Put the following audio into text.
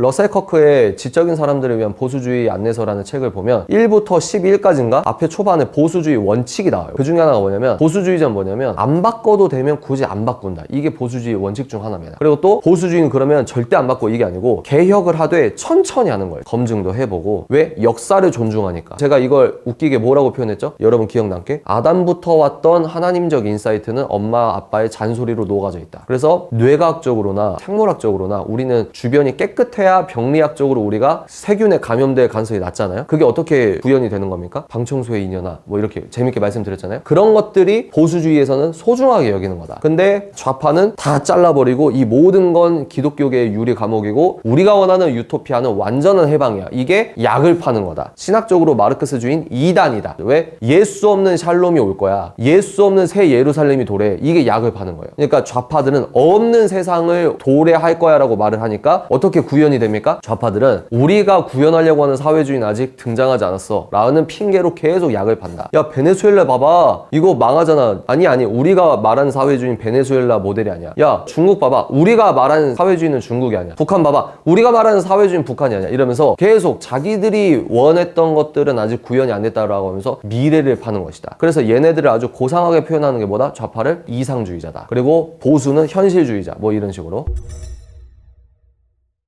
러셀 커크의 지적인 사람들을 위한 보수주의 안내서라는 책을 보면 1부터 11까지인가 앞에 초반에 보수주의 원칙이 나와요. 그 중에 하나가 뭐냐면 보수주의자는 뭐냐면 안 바꿔도 되면 굳이 안 바꾼다. 이게 보수주의 원칙 중 하나입니다. 그리고 또 보수주의는 그러면 절대 안 바꿔 이게 아니고 개혁을 하되 천천히 하는 거예요. 검증도 해보고 왜 역사를 존중하니까. 제가 이걸 웃기게 뭐라고 표현했죠? 여러분 기억 남게 아담부터 왔던 하나님적 인사이트는 엄마 아빠의 잔소리로 녹아져 있다. 그래서 뇌과학적으로나 생물학적으로나 우리는 주변이 깨끗해 야 병리학적으로 우리가 세균에 감염될 가능성이 낮잖아요. 그게 어떻게 구현이 되는 겁니까? 방청소의 인연아 뭐 이렇게 재밌게 말씀드렸잖아요. 그런 것들이 보수주의에서는 소중하게 여기는 거다. 근데 좌파는 다 잘라버리고 이 모든 건 기독교계의 유리 감옥이고 우리가 원하는 유토피아는 완전한 해방이야. 이게 약을 파는 거다. 신학적으로 마르크스주의인 이단이다. 왜? 예수 없는 샬롬이 올 거야. 예수 없는 새 예루살렘이 도래. 이게 약을 파는 거예요. 그러니까 좌파들은 없는 세상을 도래할 거야라고 말을 하니까 어떻게 구현 이 됩니까? 좌파들은 우리가 구현하려고 하는 사회주의는 아직 등장하지 않았어. 라는 핑계로 계속 약을 판다. 야, 베네수엘라 봐봐. 이거 망하잖아. 아니, 아니. 우리가 말하는 사회주의는 베네수엘라 모델이 아니야. 야, 중국 봐봐. 우리가 말하는 사회주의는 중국이 아니야. 북한 봐봐. 우리가 말하는 사회주의는 북한이 아니야. 이러면서 계속 자기들이 원했던 것들은 아직 구현이 안 됐다라고 하면서 미래를 파는 것이다. 그래서 얘네들을 아주 고상하게 표현하는 게 뭐다? 좌파를 이상주의자다. 그리고 보수는 현실주의자. 뭐 이런 식으로.